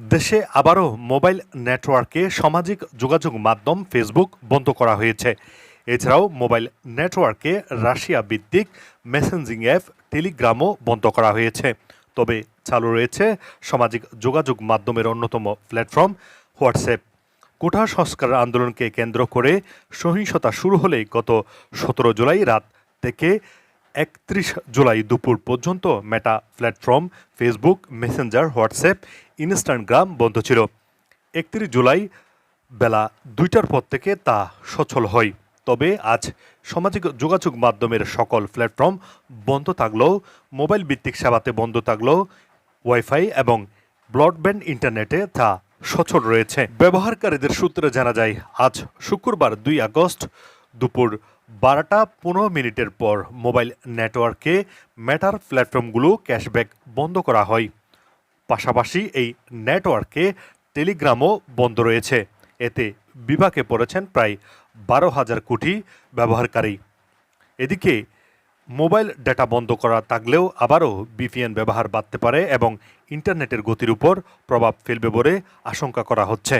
দেশে আবারও মোবাইল নেটওয়ার্কে সামাজিক যোগাযোগ মাধ্যম ফেসবুক বন্ধ করা হয়েছে। এছাড়াও মোবাইল নেটওয়ার্কে রাশিয়া ভিত্তিক মেসেঞ্জিং অ্যাপ টেলিগ্রামও বন্ধ করা হয়েছে। তবে চালু রয়েছে সামাজিক যোগাযোগ মাধ্যমের অন্যতম প্ল্যাটফর্ম হোয়াটসঅ্যাপ। কোঠা সংস্কার আন্দোলনকে কেন্দ্র করে সহিংসতা শুরু হলেই গত সতেরো জুলাই রাত থেকে একত্রিশ জুলাই দুপুর পর্যন্ত Meta platform Facebook Messenger WhatsApp Instagram বন্ধ ছিল। একত্রিশ জুলাই বেলা দুইটার পর থেকে তা সচল হয়। তবে আজ সামাজিক যোগাযোগ মাধ্যমের সকল প্ল্যাটফর্ম বন্ধ থাকলেও মোবাইল ভিত্তিক সেবাতে বন্ধ থাকলেও ওয়াইফাই এবং ব্রডব্যান্ড ইন্টারনেটে তা সচল রয়েছে। ব্যবহারকারীদের সূত্রে জানা যায়, আজ শুক্রবার দুই আগস্ট দুপুর বারোটা পনেরো মিনিটের পর মোবাইল নেটওয়ার্কে ম্যাটার প্ল্যাটফর্মগুলো ক্যাশব্যাক বন্ধ করা হয়। পাশাপাশি এই নেটওয়ার্কে টেলিগ্রামও বন্ধ রয়েছে। এতে বিভাগে পড়েছেন প্রায় বারো হাজার কোটি ব্যবহারকারী। এদিকে মোবাইল ডেটা বন্ধ করা থাকলেও আবারও বিপিএন ব্যবহার বাড়তে পারে এবং ইন্টারনেটের গতির উপর প্রভাব ফেলবে বলে আশঙ্কা করা হচ্ছে।